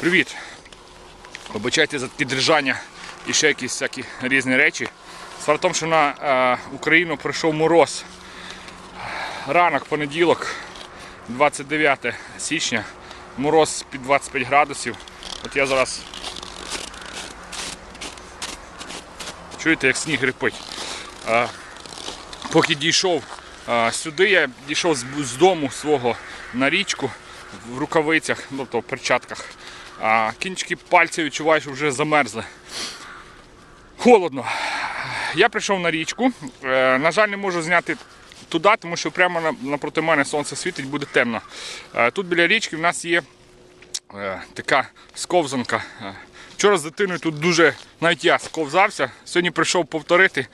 Привіт! Вибачайте за такі дрижання і ще якісь всякі різні речі. Справа в тому, що на е, Україну прийшов мороз. Ранок, понеділок, 29 січня, мороз під 25 градусів. От я зараз. Чуєте, як сніг рипить. Е, поки дійшов е, сюди, я дійшов з, з дому свого на річку в рукавицях, ну, тобто в перчатках. А кінчики пальців відчуваю, що вже замерзли. Холодно. Я прийшов на річку. Е, на жаль, не можу зняти туди, тому що прямо напроти мене сонце світить, буде темно. Е, тут біля річки в нас є е, така сковзанка. Вчора з дитиною тут дуже навіть я сковзався. Сьогодні прийшов повторити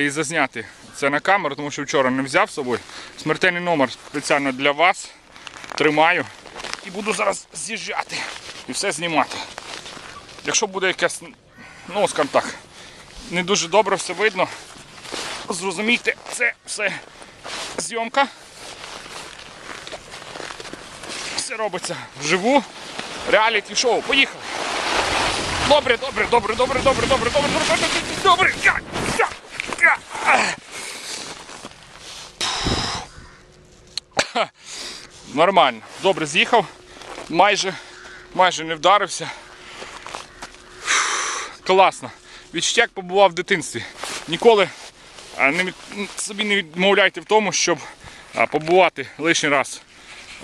і зазняти це на камеру, тому що вчора не взяв з собою. Смертельний номер спеціально для вас. Тримаю і буду зараз з'їжджати і все знімати. Якщо буде якась, ну скажімо так, не дуже добре все видно, зрозумійте, це все зйомка. Все робиться вживу. Реаліті шоу. Поїхали. Добре, добре, добре, добре, добре, добре, добре, добре, добре, добре. Нормально. Добре з'їхав. Майже, майже не вдарився. Класно. Відчуття, як побував в дитинстві. Ніколи не, собі не відмовляйте в тому, щоб побувати лишній раз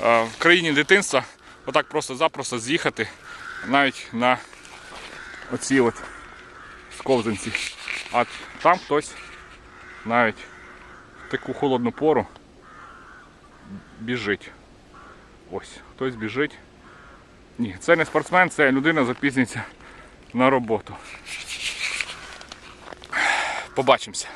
в країні дитинства, отак просто-запросто з'їхати навіть на оці от сковзанці. А там хтось навіть в таку холодну пору біжить. Ось, хтось біжить. Ні, це не спортсмен, це людина запізнюється на роботу. Побачимося.